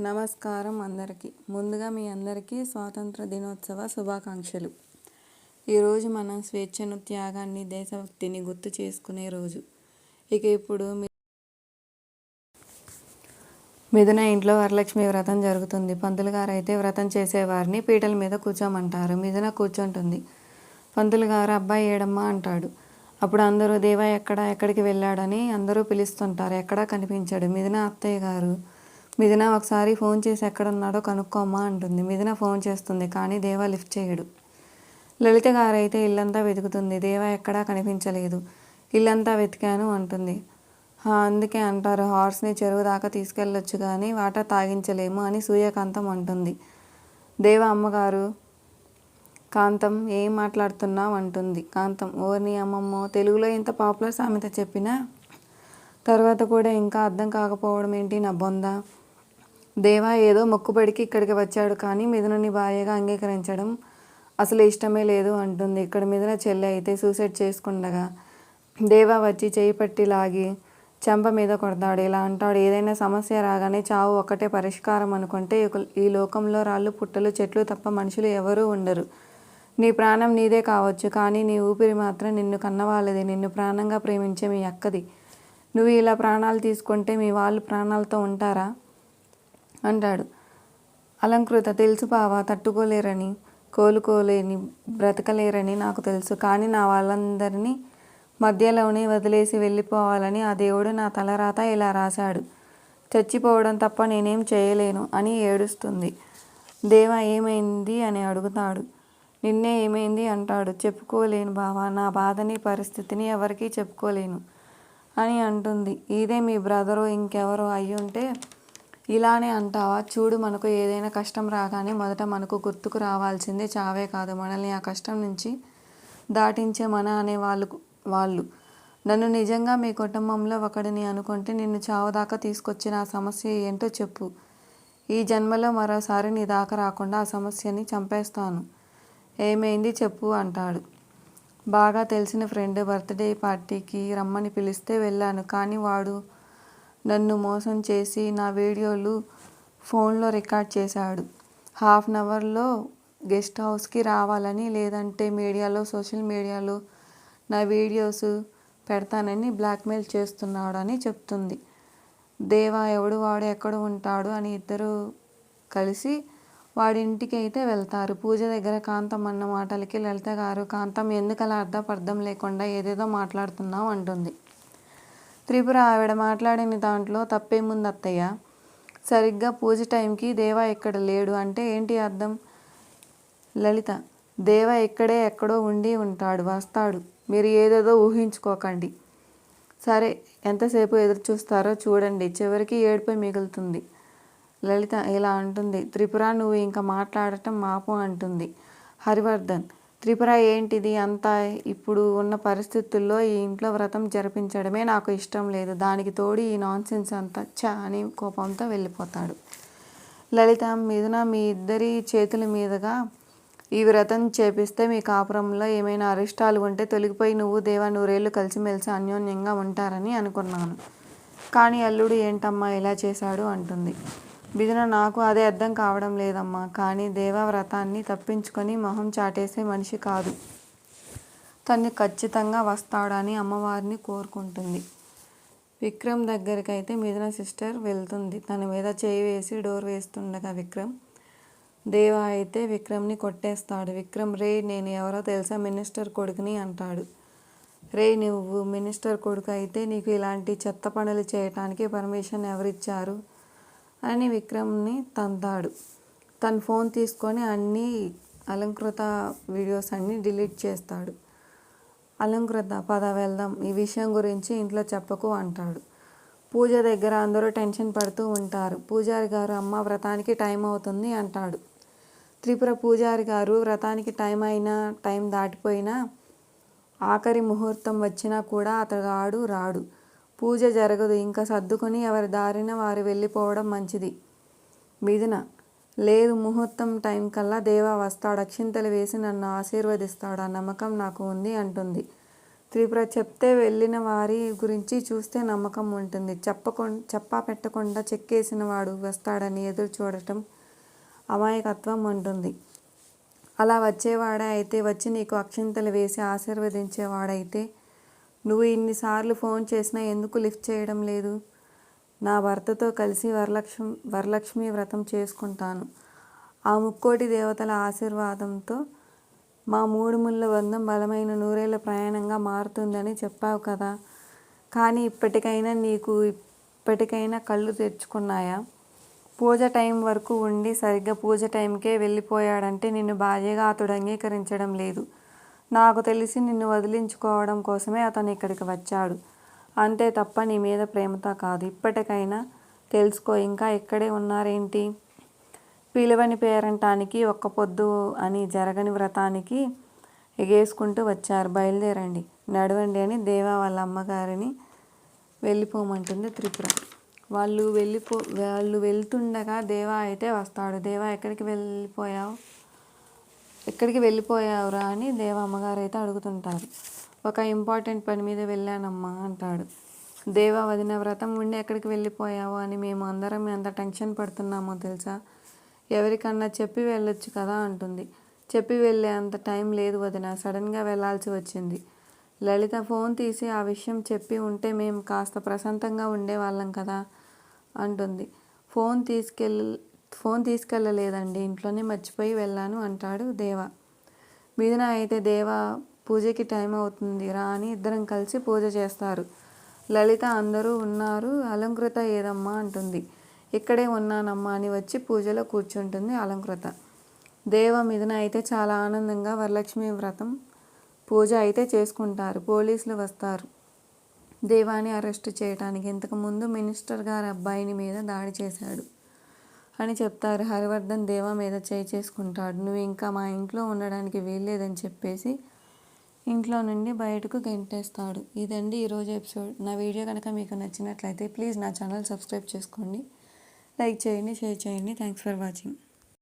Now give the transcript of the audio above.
నమస్కారం అందరికీ. ముందుగా మీ అందరికీ స్వాతంత్ర దినోత్సవ శుభాకాంక్షలు. ఈరోజు మనం స్వేచ్ఛను త్యాగాన్ని దేశభక్తిని గుర్తు చేసుకునే రోజు. ఇక ఇప్పుడు మీ- మిథున ఇంట్లో వరలక్ష్మి వ్రతం జరుగుతుంది. పంతులు గారు అయితే వ్రతం చేసేవారిని పీటల మీద కూర్చోమంటారు. మిథున కూర్చుంటుంది. పంతులు గారు అబ్బాయి ఏడమ్మా అంటాడు. అప్పుడు అందరూ దేవా ఎక్కడ? ఎక్కడికి వెళ్ళాడని అందరూ పిలుస్తుంటారు. ఎక్కడా? కనిపించాడు మిథున అత్తయ్య గారు. మిథున ఒకసారి ఫోన్ చేసి ఎక్కడున్నాడో కనుక్కోమా అంటుంది. మిథున ఫోన్ చేస్తుంది కానీ దేవా లిఫ్ట్ చేయడు. లలిత గారైతే ఇల్లంతా వెతుకుతుంది. దేవా ఎక్కడా కనిపించలేదు. ఇల్లంతా వెతికాను అంటుంది. అందుకే అంటారు హార్స్ని చెరువు దాకా తీసుకెళ్ళొచ్చు కానీ వాటర్ తాగించలేము అని సూర్యకాంతం అంటుంది. దేవ అమ్మగారు కాంతం ఏం మాట్లాడుతున్నావు అంటుంది. కాంతం ఓర్ని అమ్మమ్మో తెలుగులో ఇంత పాపులర్ సామెత చెప్పినా? తర్వాత కూడా ఇంకా అర్థం కాకపోవడం ఏంటి నా బొందా? దేవా ఏదో మొక్కుబడికి ఇక్కడికి వచ్చాడు కానీ మిథునని భార్యగా అంగీకరించడం అసలు ఇష్టమే లేదు అంటుంది. ఇక్కడ మిథున చెల్లె అయితే సూసైడ్ చేసుకుండగా దేవా వచ్చి చేయి పట్టి లాగి చెంప మీద కొడతాడు. ఇలా అంటాడు. ఏదైనా సమస్య రాగానే చావు ఒక్కటే పరిష్కారం అనుకుంటే ఈ లోకంలో రాళ్ళు పుట్టలు చెట్లు తప్ప మనుషులు ఎవరూ ఉండరు. నీ ప్రాణం నీదే కావచ్చు కానీ నీ ఊపిరి మాత్రం నిన్ను కన్నవాళ్ళది. నిన్ను ప్రాణంగా ప్రేమించే మీ అక్కది. నువ్వు ఇలా ప్రాణాలు తీసుకుంటే మీ వాళ్ళు ప్రాణాలతో ఉంటారా? అంటాడు. అలంకృత తెలుసు బావా తట్టుకోలేరని కోలుకోలేని బ్రతకలేరని నాకు తెలుసు. కానీ నా వాళ్ళందరినీ మధ్యలోనే వదిలేసి వెళ్ళిపోవాలని ఆ దేవుడు నా తలరాత ఇలా రాశాడు. చచ్చిపోవడం తప్ప నేనేం చేయలేను అని ఏడుస్తుంది. దేవ ఏమైంది అని అడుగుతాడు. నిన్నే ఏమైంది అంటాడు. చెప్పుకోలేను బావా నా బాధని పరిస్థితిని ఎవరికీ చెప్పుకోలేను అని అంటుంది. ఇదే మీ బ్రదరు ఇంకెవరో అయ్యుంటే ఇలానే అంటావా? చూడు మనకు ఏదైనా కష్టం రాగానే మొదట మనకు గుర్తుకు రావాల్సిందే చావే కాదు. మనల్ని ఆ కష్టం నుంచి దాటించే మన అనే వాళ్ళు వాళ్ళు. నన్ను నిజంగా మీ కుటుంబంలో ఒకడిని అనుకుంటే నిన్ను చావు దాకా తీసుకొచ్చిన ఆ సమస్య ఏంటో చెప్పు. ఈ జన్మలో మరోసారి నీ దాకా రాకుండా ఆ సమస్యని చంపేస్తాను. ఏమైంది చెప్పు అంటాడు. బాగా తెలిసిన ఫ్రెండ్ బర్త్డే పార్టీకి రమ్మని పిలిస్తే వెళ్ళాను కానీ వాడు నన్ను మోసం చేసి నా వీడియోలు ఫోన్లో రికార్డ్ చేశాడు. హాఫ్ అన్ అవర్లో గెస్ట్ హౌస్కి రావాలని లేదంటే మీడియాలో సోషల్ మీడియాలో నా వీడియోస్ పెడతానని బ్లాక్మెయిల్ చేస్తున్నాడు అని చెప్తుంది. దేవా ఎవడు వాడు ఎక్కడ ఉంటాడు అని ఇద్దరు కలిసి వాడి ఇంటికి అయితే వెళ్తారు. పూజ దగ్గర కాంతం అన్న మాటలకి లలిత గారు కాంతం ఎందుకలా అర్థపర్థం లేకుండా ఏదేదో మాట్లాడుతున్నాం అంటుంది. త్రిపుర ఆవిడ మాట్లాడిన దాంట్లో తప్పేముంది అత్తయ్య సరిగ్గా పూజ టైంకి దేవా ఇక్కడ లేడు అంటే ఏంటి అర్థం? లలిత దేవ ఇక్కడే ఎక్కడో ఉండి ఉంటాడు వస్తాడు. మీరు ఏదేదో ఊహించుకోకండి. సరే ఎంతసేపు ఎదురు చూస్తారో చూడండి. చివరికి ఏడుపై మిగులుతుంది. లలిత ఇలా అంటుంది. త్రిపుర నువ్వు ఇంకా మాట్లాడటం మాపు అంటుంది. హరివర్ధన్ త్రిపుర ఏంటిది? అంతా ఇప్పుడు ఉన్న పరిస్థితుల్లో ఈ ఇంట్లో వ్రతం జరిపించడమే నాకు ఇష్టం లేదు. దానికి తోడు ఈ నాన్సెన్స్ అంతా చా అని కోపంతో వెళ్ళిపోతాడు. లలిత మీదున మీ ఇద్దరి చేతుల మీదుగా ఈ వ్రతం చేపిస్తే మీ కాపురంలో ఏమైనా అరిష్టాలు ఉంటే తొలగిపోయి నువ్వు దేవా నూరేళ్ళు కలిసిమెలిసి అన్యోన్యంగా ఉంటారని అనుకున్నాను. కానీ అల్లుడు ఏంటమ్మా ఇలా చేశాడు? అంటుంది. బిజున నాకు అదే అర్థం కావడం లేదమ్మా. కానీ దేవా వ్రతాన్ని తప్పించుకొని మొహం చాటేసే మనిషి కాదు. తను ఖచ్చితంగా వస్తాడని అమ్మవారిని కోరుకుంటుంది. విక్రమ్ దగ్గరికి అయితే మిథున సిస్టర్ వెళ్తుంది. తన మీద చేయి వేసి డోర్ వేస్తుండగా విక్రమ్ దేవా అయితే విక్రమ్ని కొట్టేస్తాడు. విక్రమ్ రే నేను ఎవరో తెలుసా మినిస్టర్ కొడుకుని అంటాడు. రే నువ్వు మినిస్టర్ కొడుకు అయితే నీకు ఇలాంటి చెత్త పనులు చేయటానికి పర్మిషన్ ఎవరిచ్చారు? అని విక్రమ్ని తంతాడు తన ఫోన్ తీసుకొని అన్ని అలంకృత వీడియోస్ అన్నీ డిలీట్ చేస్తాడు. అలంకృత పద వెళ్దాం ఈ విషయం గురించి ఇంట్లో చెప్పకు అంటాడు. పూజ దగ్గర అందరూ టెన్షన్ పడుతూ ఉంటారు. పూజారి గారు అమ్మ వ్రతానికి టైం అవుతుంది అంటాడు. త్రిపుర పూజారి గారు వ్రతానికి టైం అయినా టైం దాటిపోయినా ఆఖరి ముహూర్తం వచ్చినా కూడా అతగాడు రాడు. పూజ జరగదు. ఇంకా సర్దుకొని ఎవరి దారిన వారు వెళ్ళిపోవడం మంచిది. మిథున లేదు ముహూర్తం టైం కల్లా దేవా వస్తాడు. అక్షింతలు వేసి నన్ను ఆశీర్వదిస్తాడు? ఆ నమ్మకం నాకు ఉంది అంటుంది. త్రిపుర చెప్తే వెళ్ళిన వారి గురించి చూస్తే నమ్మకం ఉంటుంది. చెప్పకుండా చెప్పా పెట్టకుండా చెక్కేసిన వాడు వస్తాడని ఎదురు చూడటం అమాయకత్వం ఉంటుంది అలా వచ్చేవాడే అయితే వచ్చి నీకు అక్షింతలు వేసి ఆశీర్వదించేవాడైతే నువ్వు ఇన్నిసార్లు ఫోన్ చేసినా ఎందుకు లిఫ్ట్ చేయడం లేదు? నా భర్తతో కలిసి వరలక్ష్మి వరలక్ష్మి వ్రతం చేసుకుంటాను. ఆ ముక్కోటి దేవతల ఆశీర్వాదంతో మా మూడు ముళ్ళ బంధం బలమైన నూరేళ్ళ ప్రయాణంగా మారుతుందని చెప్పావు కదా. కానీ ఇప్పటికైనా నీకు ఇప్పటికైనా కళ్ళు తెచ్చుకున్నాయా పూజ టైం వరకు ఉండి సరిగ్గా పూజ టైంకే వెళ్ళిపోయాడంటే నిన్ను భార్యగా అతడు అంగీకరించడం లేదు. నాకు తెలిసి నిన్ను వదిలించుకోవడం కోసమే అతను ఇక్కడికి వచ్చాడు. అంతే తప్ప నీ మీద ప్రేమతో కాదు. ఇప్పటికైనా తెలుసుకో ఇంకా ఇక్కడే ఉన్నారేంటి? పిలువని పేరంటానికి ఒక్క పొద్దు అని జరగని వ్రతానికి ఎగేసుకుంటూ వచ్చారు. బయలుదేరండి. నడవండి అని దేవా వాళ్ళ అమ్మగారిని వెళ్ళిపోమంటుంది త్రిపుర. వాళ్ళు వెళ్ళిపో వాళ్ళు వెళ్తుండగా దేవా అయితే వస్తాడు. దేవా ఎక్కడికి వెళ్ళిపోయావు? ఎక్కడికి వెళ్ళిపోయావురా అని దేవ అమ్మగారు అయితే అడుగుతుంటారు. ఒక ఇంపార్టెంట్ పని మీద వెళ్ళానమ్మా అంటాడు. దేవ వదిన వ్రతం ఉండి ఎక్కడికి వెళ్ళిపోయావు అని మేము అందరం ఎంత టెన్షన్ పడుతున్నామో తెలుసా? ఎవరికన్నా చెప్పి వెళ్ళొచ్చు కదా అంటుంది. చెప్పి వెళ్ళే అంత టైం లేదు వదిన సడన్గా వెళ్ళాల్సి వచ్చింది. లలిత ఫోన్ తీసి ఆ విషయం చెప్పి ఉంటే మేము కాస్త ప్రశాంతంగా ఉండేవాళ్ళం కదా అంటుంది. ఫోన్ తీసుకెళ్ళి ఫోన్ తీసుకెళ్ళలేదండి. ఇంట్లోనే మర్చిపోయి వెళ్ళాను అంటాడు దేవ. మిథున అయితే దేవ పూజకి టైం అవుతుంది రా అని ఇద్దరం కలిసి పూజ చేస్తారు. లలిత అందరూ ఉన్నారు. అలంకృత ఏదమ్మా అంటుంది. ఇక్కడే ఉన్నానమ్మా అని వచ్చి పూజలో కూర్చుంటుంది అలంకృత. దేవ మిథున అయితే చాలా ఆనందంగా వరలక్ష్మి వ్రతం పూజ అయితే చేసుకుంటారు. పోలీసులు వస్తారు. దేవాన్ని అరెస్ట్ చేయడానికి ఇంతకుముందు మినిస్టర్ గారి అబ్బాయిని మీద దాడి చేశాడు. అని చెప్తారు. హరివర్ధన్ దేవా మీద చేయి చేసుకుంటాడు. నువ్వు ఇంకా మా ఇంట్లో ఉండడానికి వీల్లేదని చెప్పేసి ఇంట్లో నుండి బయటకు గెంటేస్తాడు. ఇదండి ఈరోజు ఎపిసోడ్. నా వీడియో కనుక మీకు నచ్చినట్లయితే ప్లీజ్ నా ఛానల్ సబ్స్క్రైబ్ చేసుకోండి. లైక్ చేయండి షేర్ చేయండి. Thanks for watching.